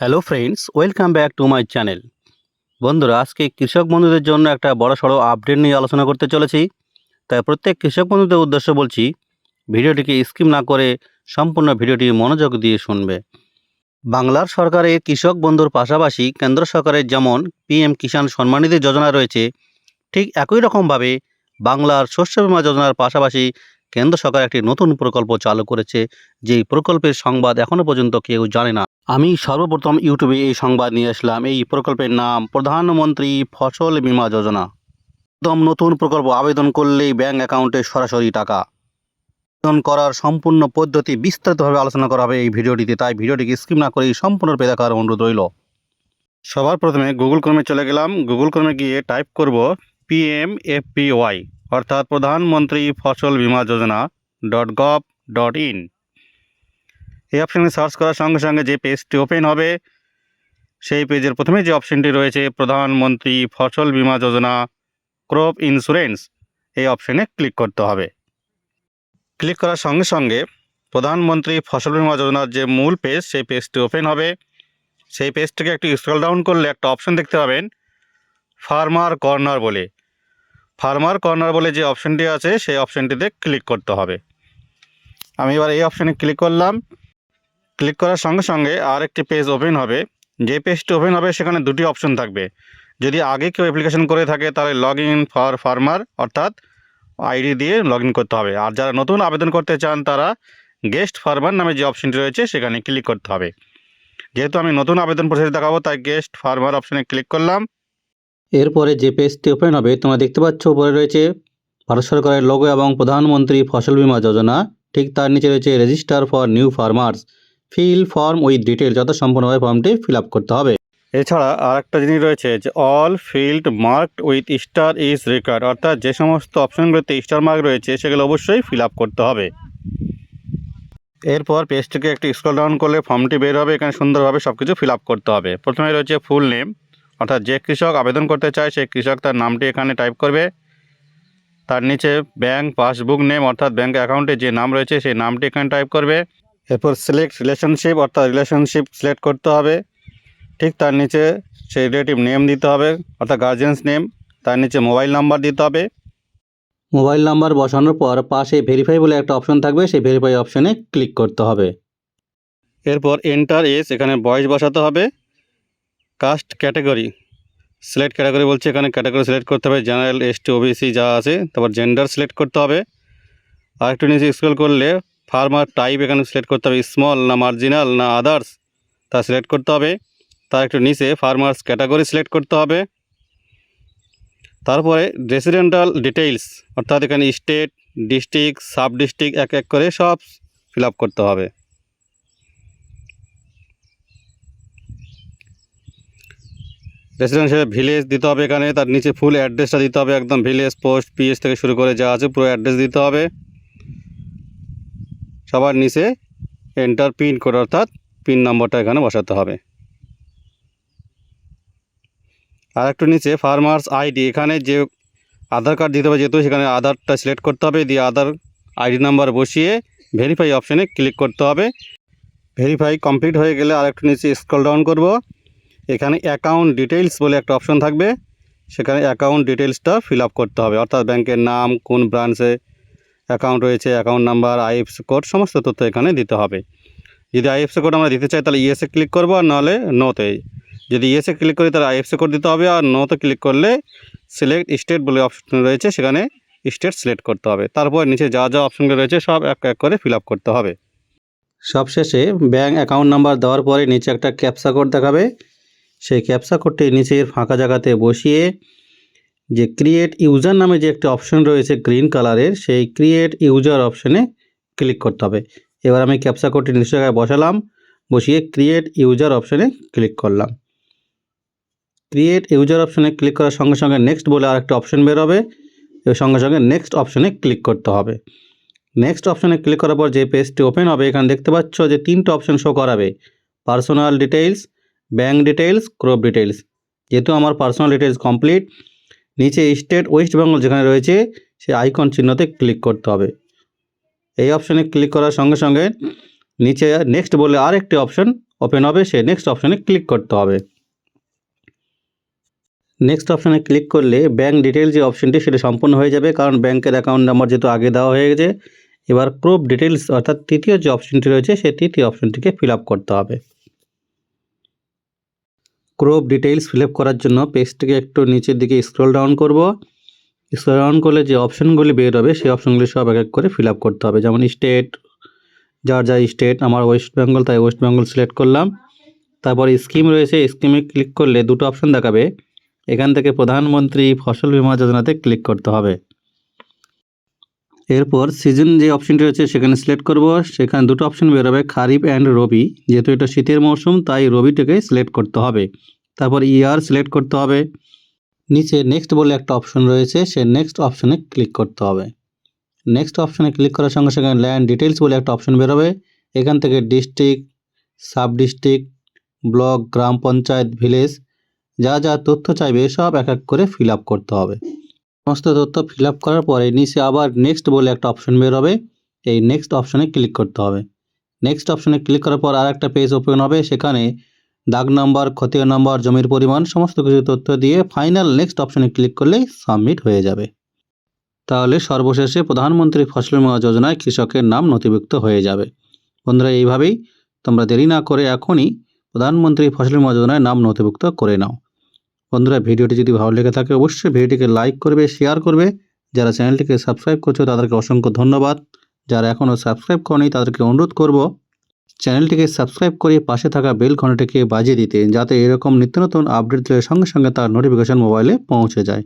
Hello friends welcome back to my channel বন্ধুরা, আজকে কৃষক বন্ধুদের জন্য একটা বড় সড়ো আপডেট নিয়ে আলোচনা করতে চলেছি। তাই প্রত্যেক কৃষক বন্ধুদের উদ্দেশ্য বলছি, ভিডিওটিকে স্কিপ না করে সম্পূর্ণ ভিডিওটি মনোযোগ দিয়ে শুনবে। বাংলার সরকারের কৃষক বন্ধুর পাশাপাশি কেন্দ্র সরকারের যেমন পিএম কিষাণ সম্মানিধি যোজনা রয়েছে, ঠিক একই রকমভাবে বাংলার শস্য বীমা যোজনার পাশাপাশি কেন্দ্র সরকার একটি নতুন প্রকল্প চালু করেছে, যেই প্রকল্পের সংবাদ এখনও পর্যন্ত কেউ জানে না। আমি সর্বপ্রথম ইউটিউবে এই সংবাদ নিয়ে আসলাম। এই প্রকল্পের নাম, প্রধানমন্ত্রী ফসল বীমা যোজনা। একদম নতুন প্রকল্প, আবেদন করলেই ব্যাংক অ্যাকাউন্টে সরাসরি টাকা। আবেদন করার সম্পূর্ণ পদ্ধতি বিস্তারিতভাবে আলোচনা করা হবে এই ভিডিওটিতে, তাই ভিডিওটিকে স্কিপ না করেই সম্পূর্ণ পে দেখার অনুরোধ রইল। সবার প্রথমে গুগল ক্রমে চলে গেলাম। গুগল ক্রমে গিয়ে টাইপ করব এফপিওয়াই অর্থাৎ Pradhan Mantri Fasal Bima Yojana dot gov dot in. এই অপশানে সার্চ করার সঙ্গে সঙ্গে যে পেজটি ওপেন হবে, সেই পেজের প্রথমে যে অপশানটি রয়েছে, প্রধানমন্ত্রী ফসল বীমা যোজনা ক্রপ ইন্স্যুরেন্স এই অপশানে ক্লিক করতে হবে। ক্লিক করার সঙ্গে সঙ্গে প্রধানমন্ত্রী ফসল বীমা যোজনার যে মূল পেজ সেই পেজটি ওপেন হবে। সেই পেজটিকে একটু স্ক্রল ডাউন করলে একটা অপশান দেখতে পাবেন ফার্মার কর্নার বলে। ফার্মার কর্নার বলে যে অপশানটি আছে, সেই অপশানটিতে ক্লিক করতে হবে। আমি এবার এই অপশানে ক্লিক করলাম। ক্লিক করার সঙ্গে সঙ্গে আর একটি পেজ ওপেন হবে। যে পেজটি ওপেন হবে, সেখানে দুটি অপশন থাকবে। যদি আগে কেউ অ্যাপ্লিকেশন করে থাকে, তাহলে লগ ইন ফর ফার্মার অর্থাৎ আইডি দিয়ে লগ করতে হবে। আর যারা নতুন আবেদন করতে চান, তারা গেস্ট ফার্মার নামে যে অপশনটি রয়েছে, সেখানে ক্লিক করতে হবে। যেহেতু আমি নতুন আবেদন প্রসেস দেখাবো, তাই গেস্ট ফার্মার অপশনে ক্লিক করলাম। এরপরে যে পেজটি ওপেন হবে, তোমরা দেখতে পাচ্ছ, উপরে রয়েছে ভারত সরকারের লোগো এবং প্রধানমন্ত্রী ফসল বীমা যোজনা। ঠিক তার নিচে রয়েছে register for new farmers fill form with detail যত সম্পূর্ণভাবে ফর্মটি ফিল করতে হবে। এছাড়া আর একটা জিনিস রয়েছে যে all field marked with star is record অর্থাৎ যে সমস্ত অপশনগুলোতে স্টার মার্ক রয়েছে, সেগুলো অবশ্যই ফিল করতে হবে। এরপর পেজটিকে একটু স্ক্রল ডাউন করলে ফর্মটি বের হবে, এখানে সুন্দরভাবে সব কিছু ফিল করতে হবে। প্রথমে রয়েছে ফুল নেম অর্থাৎ যে কৃষক আবেদন করতে চায় সেই কৃষক তার নামটি এখানে টাইপ করবে। তার নিচে ব্যাংক পাসবুক নেম অর্থাৎ ব্যাংক অ্যাকাউন্টে যে নাম রয়েছে সেই নামটি এখানে টাইপ করবে। এরপর সিলেক্ট রিলেশনশিপ অর্থাৎ রিলেশনশিপ সিলেক্ট করতে হবে। ঠিক তার নিচে সেই রিলেটিভ নেম দিতে হবে অর্থাৎ গার্জেন্স নেম তার নিচে মোবাইল নাম্বার দিতে হবে। মোবাইল নাম্বার বসানোর পর পাশে ভেরিফাই বলে একটা অপশন থাকবে সেই ভেরিফাই অপশনে ক্লিক করতে হবে। এরপর এন্টার এস এখানে বয়স বসাতে হবে। Caste category. সিলেক্ট ক্যাটাগরি বলছে এখানে ক্যাটাগরি সিলেক্ট করতে হবে, জেনারেল, এসটি, ওবিসি যা আছে, তারপর জেন্ডার সিলেক্ট করতে হবে। আর একটু নিচে স্ক্রল করলে ফার্মার টাইপ এখানে সিলেক্ট করতে হবে স্মল না মার্জিনাল না আদার্স তা সিলেক্ট করতে হবে। তার একটু নিচে ফার্মার্স ক্যাটাগরি সিলেক্ট করতে হবে। তারপরে রেসিডেন্টাল ডিটেইলস অর্থাৎ এখানে স্টেট ডিস্ট্রিক্ট সাব ডিস্ট্রিক্ট এক এক করে সব ফিল করতে হবে। রেসিডেন্সিয়াল ভিলেজ দিতে হবে এখানে, তার নিচে ফুল অ্যাড্রেসটা দিতে হবে, একদম ভিলেজ পোস্ট পিএস থেকে শুরু করে যা আছে পুরো অ্যাড্রেস দিতে হবে। সবার নিচে এন্টার পিন কোড অর্থাৎ পিন নম্বরটা এখানে বসাতে হবে। আর একটু নিচে ফার্মার্স আইডি এখানে যে আধার কার্ড দিতে হবে যেহেতু, সেখানে আধারটা সিলেক্ট করতে হবে, দিয়ে আধার আইডি নাম্বার বসিয়ে ভেরিফাই অপশানে ক্লিক করতে হবে। ভেরিফাই কমপ্লিট হয়ে গেলে আর একটু নিচে স্ক্রল ডাউন করব। এখানে অ্যাকাউন্ট ডিটেলস বলে একটা অপশন থাকবে। সেখানে অ্যাকাউন্ট ডিটেলসটা ফিল আপ করতে হবে। অর্থাৎ ব্যাংকের নাম, কোন ব্রাঞ্চে অ্যাকাউন্ট রয়েছে অ্যাকাউন্ট নাম্বার আইএফসি কোড সমস্ত তথ্য এখানে দিতে হবে। যদি আইএফসি কোড আমরা দিতে চাই, তাহলে ইএসএ ক্লিক করব আর নাহলে নোতে যদি ইএসএ ক্লিক করি, তাহলে আইএফসি কোড দিতে হবে আর নোতে ক্লিক করলে সিলেক্ট স্টেট বলে অপশন রয়েছে, সেখানে স্টেট সিলেক্ট করতে হবে। তারপর নিচে যা যা অপশনগুলো রয়েছে, সব এক এক করে ফিল করতে হবে। সবশেষে ব্যাংক অ্যাকাউন্ট নাম্বার দেওয়ার পরে নিচে একটা ক্যাপসা কোড দেখাবে। সেই ক্যাপসা কোডটি নিচের ফাঁকা জায়গাতে বসিয়ে যে ক্রিয়েট ইউজার নামে যে একটি অপশন রয়েছে গ্রিন কালারের সেই ক্রিয়েট ইউজার অপশনে ক্লিক করতে হবে। এবার আমি ক্যাপসা কোডটি নিচে জায়গায় বসালাম, বসিয়ে ক্রিয়েট ইউজার অপশনে ক্লিক করলাম। ক্রিয়েট ইউজার অপশনে ক্লিক করার সঙ্গে সঙ্গে নেক্সট বলে আর একটা অপশন বেরোবে, এর সঙ্গে সঙ্গে নেক্সট অপশনে ক্লিক করতে হবে। নেক্সট অপশনে ক্লিক করার পর যে পেজটি ওপেন হবে, এখানে দেখতে পাচ্ছ যে তিনটে অপশন শো করাবে personal details bank details crop details যেহেতু আমার পার্সোনাল ডিটেইলস কমপ্লিট নিচে স্টেট ওয়েস্ট বেঙ্গল যেখানে রয়েছে সেই আইকন চিহ্নতে ক্লিক করতে হবে। এই অপশনে ক্লিক করার সঙ্গে সঙ্গে নিচে নেক্সট বলে আর একটি অপশন ওপেন হবে, সে নেক্সট অপশানে ক্লিক করতে হবে। নেক্সট অপশানে ক্লিক করলে ব্যাঙ্ক ডিটেলস যে অপশানটি সেটা সম্পূর্ণ হয়ে যাবে, কারণ ব্যাংকের অ্যাকাউন্ট নাম্বার যেহেতু আগে দেওয়া হয়ে গেছে, এবার ক্রোপ ডিটেলস অর্থাৎ তৃতীয় যে অপশানটি রয়েছে সেই তৃতীয় অপশানটিকে ফিল আপ করতে হবে। ক্রোপ ডিটেলস ফিল করার জন্য পেজটিকে একটু নিচের দিকে স্ক্রল ডাউন করব। স্ক্রল ডাউন করলে যে অপশানগুলি বের হবে, সেই অপশানগুলি সব এক এক করে ফিল করতে হবে। যেমন স্টেট যার যা স্টেট আমার ওয়েস্ট বেঙ্গল তাই ওয়েস্ট বেঙ্গল সিলেক্ট করলাম। তারপর স্কিম রয়েছে স্কিমে ক্লিক করলে দুটো অপশান দেখাবে। এখান থেকে প্রধানমন্ত্রী ফসল বীমা যোজনাতে ক্লিক করতে হবে। এরপর সিজন যে অপশনটি রয়েছে, সেখানে সিলেক্ট করব। সেখানে দুটো অপশন বেরোবে, খারিফ অ্যান্ড রবি। যেহেতু এটা শীতের মৌসুম, তাই রবিটাকে সিলেক্ট করতে হবে। তারপর ইয়ার সিলেক্ট করতে হবে। নিচে নেক্সট বলে একটা অপশন রয়েছে, সে নেক্সট অপশনে ক্লিক করতে হবে। নেক্সট অপশনে ক্লিক করার সঙ্গে সঙ্গে ল্যান্ড ডিটেলস বলে একটা অপশন বেরোবে। এখান থেকে district sub district block gram panchayat village যা যা তথ্য চাইবে, সব এক এক করে ফিল আপ করতে হবে। সমস্ত তথ্য ফিল আপ করার পরে নিচে আবার নেক্সট বলে একটা অপশন বের হবে। এই নেক্সট অপশনে ক্লিক করতে হবে। নেক্সট অপশনে ক্লিক করার পর আর একটা পেজ ওপেন হবে। সেখানে দাগ নাম্বার খতীয় নাম্বার জমির পরিমাণ সমস্ত কিছু তথ্য দিয়ে ফাইনাল নেক্সট অপশনে ক্লিক করলেই সাবমিট হয়ে যাবে। তাহলে সর্বশেষে প্রধানমন্ত্রী ফসল বীমা যোজনায় কৃষকের নাম নথিভুক্ত হয়ে যাবে। বন্ধুরা, এইভাবেই তোমরা দেরি না করে এখনই প্রধানমন্ত্রী ফসল বীমা যোজনায় নাম নথিভুক্ত করে নাও। বন্ধুরা, ভিডিওটি যদি ভালো লেগে থাকে অবশ্যই ভিডিওটিকে লাইক করবে, শেয়ার করবে। যারা চ্যানেলটিকে সাবস্ক্রাইব করছ, তাদেরকে অসংখ্য ধন্যবাদ। যারা এখনও সাবস্ক্রাইব করেনি, তাদেরকে অনুরোধ করব, চ্যানেলটিকে সাবস্ক্রাইব করে পাশে থাকা বেল ঘন্টাটিকে বাজিয়ে দিতে, যাতে এরকম নিত্য নতুন আপডেট দিলে সঙ্গে সঙ্গে তার নোটিফিকেশন মোবাইলে পৌঁছে যায়।